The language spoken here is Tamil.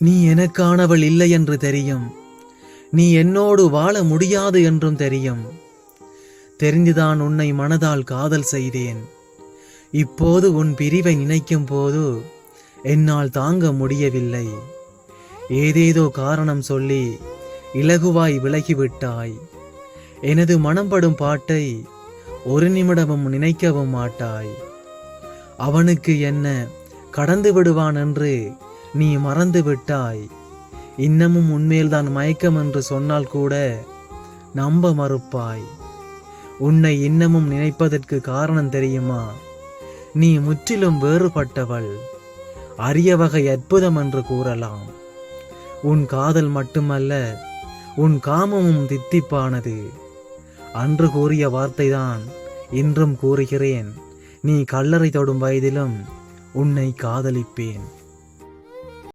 நீ எனக்கானவள் இல்லை என்று தெரியும். நீ என்னோடு வாழ முடியாது என்றும் தெரியும். தெரிந்துதான் உன்னை மனதால் காதல் செய்தேன். இப்போது உன் பிரிவை நினைக்கும் போது என்னால் தாங்க முடியவில்லை. ஏதேதோ காரணம் சொல்லி இலகுவாய் விலகிவிட்டாய். எனது மனம் படும் பாட்டை ஒரு நிமிடமும் நினைக்கவும் மாட்டாய். அவனுக்கு என்ன கடந்து விடுவான் என்று நீ மறந்து விட்டாய். இன்னமும் உன்மேல்தான் மயக்கம் என்று சொன்னால் கூட நம்ப மறுப்பாய். உன்னை இன்னமும் நினைப்பதற்கு காரணம் தெரியுமா? நீ முற்றிலும் வேறுபட்டவள். அரிய வகை அற்புதம் என்று கூறலாம். உன் காதல் மட்டுமல்ல உன் காமமும் தித்திப்பானது. அன்று கூறிய வார்த்தைதான் இன்றும் கூறுகிறேன். நீ கல்லறை தொடும் வயதிலும் உன்னை காதலிப்பேன்.